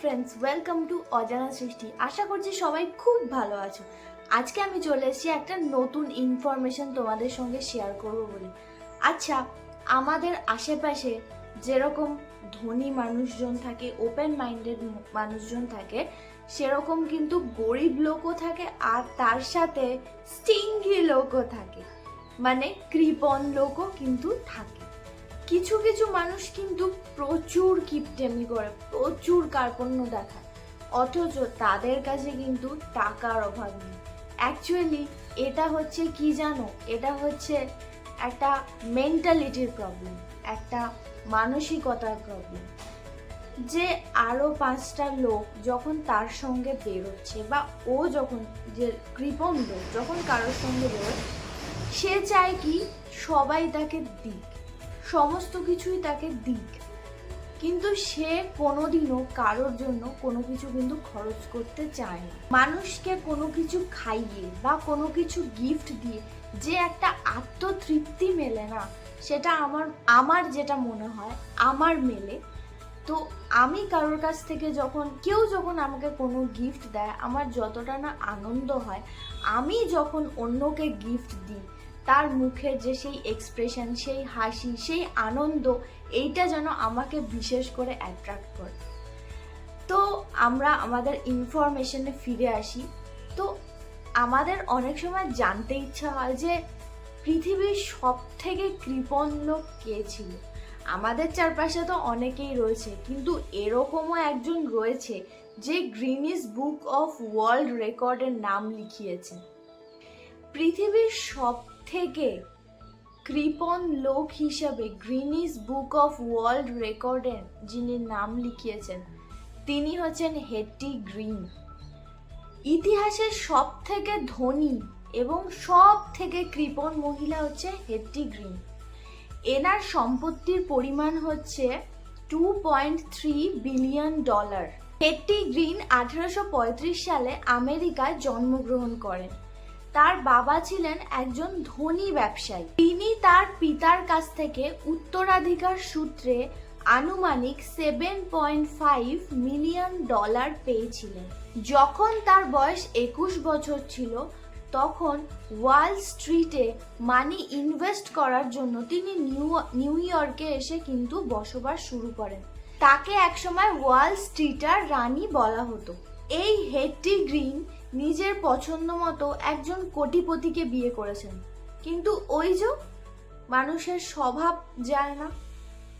Friends welcome to অজানা সৃষ্টি। আশা করছি সবাই খুব ভালো আছো। আজকে আমি চলে এসেছি একটা নতুন ইনফরমেশন তোমাদের সঙ্গে শেয়ার করব বলে। আচ্ছা আমাদের আশেপাশে যেরকম ধনী মানুষজন থাকে ওপেন মাইন্ডেড মানুষজন থাকে, সেরকম কিন্তু গরিব লোকও থাকে, আর তার সাথে স্টিঙ্গি লোকও থাকে। মানে কৃপন লোকও কিন্তু থাকে। কিছু কিছু মানুষ কিন্তু প্রচুর কিপটেমি করে, প্রচুর কার্পণ্য দেখায়। অথচ তাদের কাছে কিন্তু টাকার অভাব নেই। অ্যাকচুয়ালি এটা হচ্ছে কি জানো? এটা হচ্ছে একটা মেন্টালিটির প্রবলেম একটা মানসিকতার প্রবলেম যে আরও পাঁচটা লোক যখন তার সঙ্গে বেরোচ্ছে বা ও যখন যে কৃপণ লোক, যখন কারোর সঙ্গে বেরোয়, সে চায় কি সবাই তাকে দিক। সমস্ত কিছুই তাকে দিক। কিন্তু সে কোনোদিনও কারোর জন্য কোনো কিছু কিন্তু খরচ করতে চায় না। মানুষকে কোনো কিছু খাইয়ে বা কোনো কিছু গিফট দিয়ে যে একটা আত্মতৃপ্তি মেলে না, সেটা আমার আমার যেটা মনে হয় আমার মেলে। তো আমি কারোর কাছ থেকে যখন, কেউ যখন আমাকে কোনো গিফট দেয়, আমার যতটা না আনন্দ হয়, আমি যখন অন্যকে গিফট দিই তার মুখের যে সেই এক্সপ্রেশন সেই হাসি, সেই আনন্দ, এইটা যেন আমাকে বিশেষ করে অ্যাট্রাক্ট করে। তো আমরা আমাদের ইনফরমেশনে ফিরে আসি। তো আমাদের অনেক সময় জানতে ইচ্ছা হয় যে, পৃথিবীর সব থেকে কৃপণ লোক কে ছিল? আমাদের চারপাশে তো অনেকেই রয়েছে, কিন্তু এরকমও একজন রয়েছে যে গ্রিনিস বুক অফ ওয়ার্ল্ড রেকর্ডের নাম লিখিয়েছে। পৃথিবীর সব থেকে কৃপন লোক হিসাবে গ্রিনিস বুক অফ ওয়ার্ল্ড রেকর্ডের যিনি নাম লিখিয়েছেন, তিনি হচ্ছেন হেট্টি গ্রিন। ইতিহাসের সব থেকে ধনী এবং সব থেকে কৃপণ মহিলা হচ্ছে হেট্টি গ্রিন। এনার সম্পত্তির পরিমাণ হচ্ছে two point three billion dollar Hetty Green আঠারোশো পঁয়ত্রিশ সালে আমেরিকায় জন্মগ্রহণ করেন। তার বাবা ছিলেন একজন ধনী ব্যবসায়ী। তিনি তার পিতার কাছ থেকে উত্তরাধিকার সূত্রে আনুমানিক seven point five million dollar পেয়েছিলেন। যখন তার বয়স একুশ বছর ছিল, তখন ওয়াল স্ট্রিটে মানি ইনভেস্ট করার জন্য তিনি নিউ নিউ ইয়র্কে এসে কিন্তু বসবাস শুরু করেন। তাকে একসময় ওয়াল স্ট্রিটার রানী বলা হতো। এই হেট্টি গ্রিন নিজের পছন্দ মতো একজন কোটিপতিকে বিয়ে করেছেন। কিন্তু ওই যে মানুষের স্বভাব যায় না।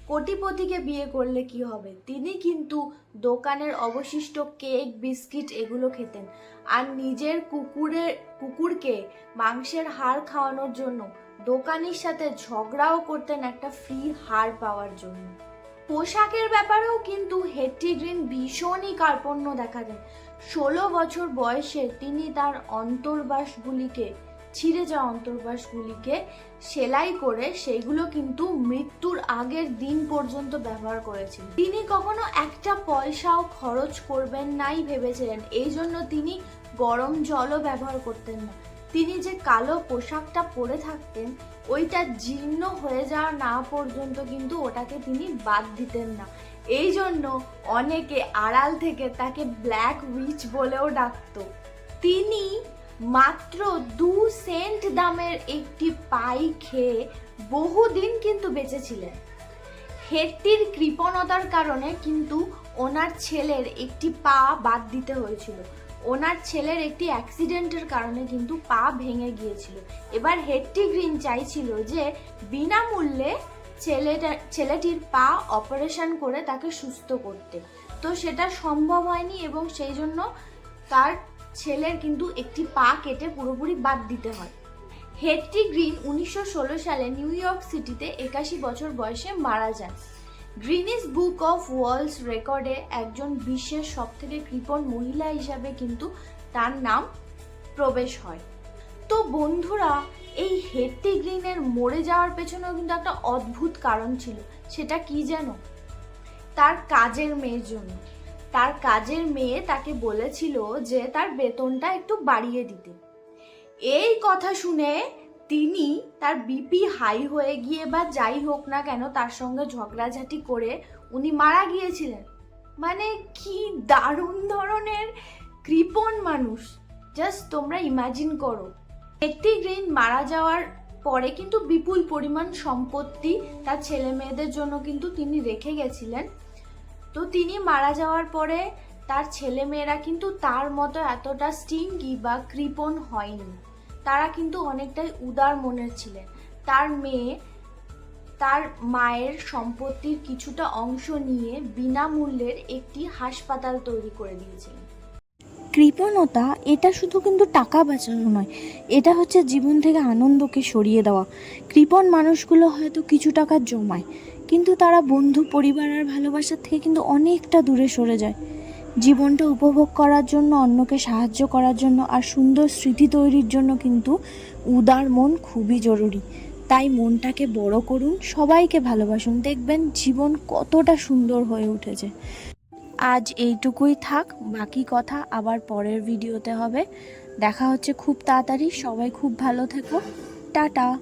কোটিপতিকে বিয়ে করলে কি হবে? তিনি কিন্তু দোকানের অবশিষ্ট কেক, বিস্কিট এগুলো খেতেন। আর নিজের কুকুরের, কুকুরকে মাংসের হাড় খাওয়ানোর জন্য দোকানির সাথে ঝগড়াও করতেন একটা ফ্রি হাড় পাওয়ার জন্য। পোশাকের ব্যাপারেও কিন্তু হেট্টি গ্রিন ভীষণই কার্পণ্য দেখাতেন ষোলো বছর বয়সে তিনি তার অন্তর্বাসগুলিকে, ছিঁড়ে যাওয়া অন্তর্বাসগুলিকে সেলাই করে সেগুলো কিন্তু মৃত্যুর আগের দিন পর্যন্ত ব্যবহার করেছেন তিনি কখনো একটা পয়সাও খরচ করবেন নাই ভেবেছিলেন। এই জন্য তিনি গরম জলও ব্যবহার করতেন না। তিনি যে কালো পোশাকটা পরে থাকতেন, ওইটা জীর্ণ হয়ে যাওয়া না পর্যন্ত কিন্তু ওটাকে তিনি বাদ দিতেন না। এই জন্য অনেকে আড়াল থেকে তাকে ব্ল্যাক উইচ বলেও ডাকতো। তিনি মাত্র দু সেন্ট দামের একটি পাই খেয়ে বহুদিন কিন্তু বেঁচেছিলেন। হেটটির কৃপণতার কারণে কিন্তু ওনার ছেলের একটি পা বাদ দিতে হয়েছিল। ওনার ছেলের একটি অ্যাক্সিডেন্টের কারণে কিন্তু পা ভেঙে গিয়েছিল। এবার হেটটি গ্রিন চাইছিল যে বিনামূল্যে ছেলেটা, ছেলেটির পা অপারেশন করে তাকে সুস্থ করতে। তো সেটা সম্ভব হয়নি এবং সেই জন্য তার ছেলের কিন্তু একটি পা কেটে পুরোপুরি বাদ দিতে হয়। হেটটি গ্রিন উনিশশো ষোলো সালে নিউ ইয়র্ক সিটিতে একাশি বছর বয়সে মারা যান গ্রিনিস বুক অফ ওয়ার্ল্ডস রেকর্ডে একজন বিশ্বের সবথেকে কৃপণ মহিলা হিসাবে কিন্তু তার নাম প্রবেশ হয়। তো বন্ধুরা, এই হেট্টি গ্রিনের মরে যাওয়ার পেছনেও কিন্তু একটা অদ্ভুত কারণ ছিল, সেটা কি যেন তার কাজের মেয়ের জন্য। তার কাজের মেয়ে তাকে বলেছিল যে তার বেতনটা একটু বাড়িয়ে দিতে। এই কথা শুনে তিনি তার বিপি হাই হয়ে গিয়ে বা যাই হোক না কেন তার সঙ্গে ঝগড়াঝাটি করে উনি মারা গিয়েছিলেন। মানে কি দারুণ ধরনের কৃপণ মানুষ। জাস্ট তোমরা ইমাজিন করো। একটি গ্রিন মারা যাওয়ার পরে কিন্তু বিপুল পরিমাণ সম্পত্তি তার ছেলে মেয়েদের জন্য কিন্তু তিনি রেখে গেছিলেন। তো তিনি মারা যাওয়ার পরে তার ছেলে মেয়েরা কিন্তু তার মতো এতটা স্টিঙ্গি বা কৃপণ হয়নি। তারা কিন্তু অনেকটাই উদার মনের ছিলেন। তার মেয়ে, তার মায়ের সম্পত্তির কিছুটা অংশ নিয়ে বিনামূল্যের একটি হাসপাতাল তৈরি করে দিয়েছিলেন কৃপণতা, এটা শুধু কিন্তু টাকা বাঁচানো নয়, এটা হচ্ছে জীবন থেকে আনন্দকে সরিয়ে দেওয়া। কৃপণ মানুষগুলো হয়তো কিছু টাকা জমায়, কিন্তু তারা বন্ধু, পরিবার আর ভালোবাসার থেকে কিন্তু অনেকটা দূরে সরে যায়। জীবনটা উপভোগ করার জন্য, অন্যকে সাহায্য করার জন্য আর সুন্দর স্মৃতি তৈরির জন্য কিন্তু উদার মন খুবই জরুরি। তাই মনটাকে বড় করুন, সবাইকে ভালোবাসুন। দেখবেন জীবন কতটা সুন্দর হয়ে উঠেছে। আজ এইটুকুই থাক, বাকি কথা আবার পরের ভিডিওতে হবে। দেখা হচ্ছে খুব তাড়াতাড়ি, সবাই খুব ভালো থেকো। টাটা!